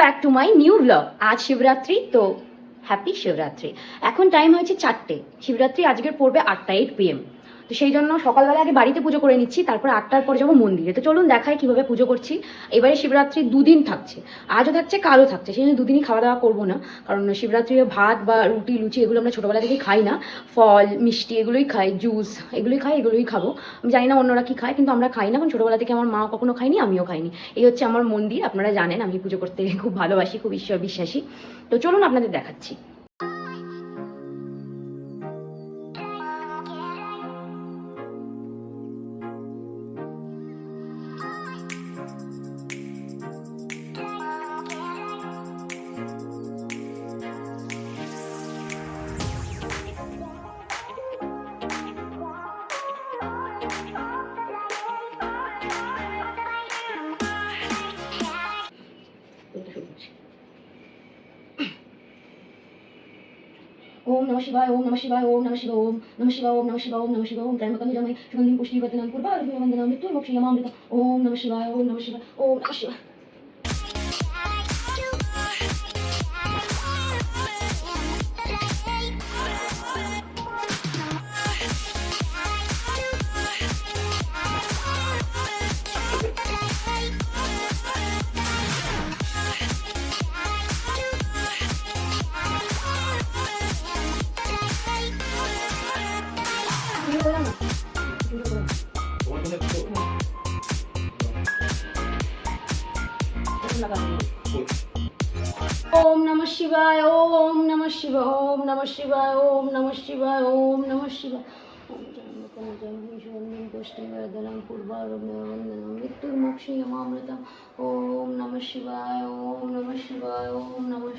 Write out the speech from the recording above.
Back to my new vlog আজ শিবরাত্রি, তো happy Shivratri. এখন টাইম হয়েছে চারটে। শিবরাত্রি আজকের পড়বে আটটা এইট পিএম তো সেই জন্য সকালবেলা আগে বাড়িতে পুজো করে নিচ্ছি, তারপর আটটার পর যাব মন্দিরে। তো চলুন দেখাই কীভাবে পুজো করছি। এবারে শিবরাত্রি দুদিন থাকছে। আজও থাকছে, কালও থাকছে। সেই জন্য দুদিনই খাওয়া দাওয়া করব না। কারণ শিবরাত্রি ভাত বা রুটি, লুচি এগুলো আমরা ছোটোবেলা থেকেই খাই না। ফল, মিষ্টি এগুলোই খাই, জুস এগুলোই খাই, এগুলোই খাব। আমি জানি না অন্যরা কি খায়, কিন্তু আমরা খাই না। কারণ ছোটোবেলা থেকে আমার মা কখনো খাইনি আমিও খাইনি। এই হচ্ছে আমার মন্দির। আপনারা জানেন, আমি পুজো করতে খুব ভালোবাসি, খুব ঈশ্বর বিশ্বাসী। তো চলুন আপনাদের দেখাচ্ছি। ओम नमः शिवाय ओम नमः शिवाय ओम नमः शिवाय ओम नमः शिवाय ओम नमः शिवाय ओम नमः शिवाय ओम त्र्यंबकं यजामहे सुगन्धिं पुष्टिवर्धनं कुर्वारुकं वन्दनं मृत्युर्मोक्षयमामृतम् ओम नमः शिवाय ओम नमः शिवाय ओम नमः शिवाय ওম নমঃ শিবায়, ওম নমঃ শিবায়, ওম নমঃ শিবায়, ওম নমঃ শিবায়, ওম নমঃ শিবায়। ওম ত্র্যম্বকং যজামহে সুগন্ধিং পুষ্টিবর্ধনং পূর্বারম্ভবন্দনং মৃত্যুর্মোক্ষয়মামৃতम् ওম নমঃ শিবায়, ওম নমঃ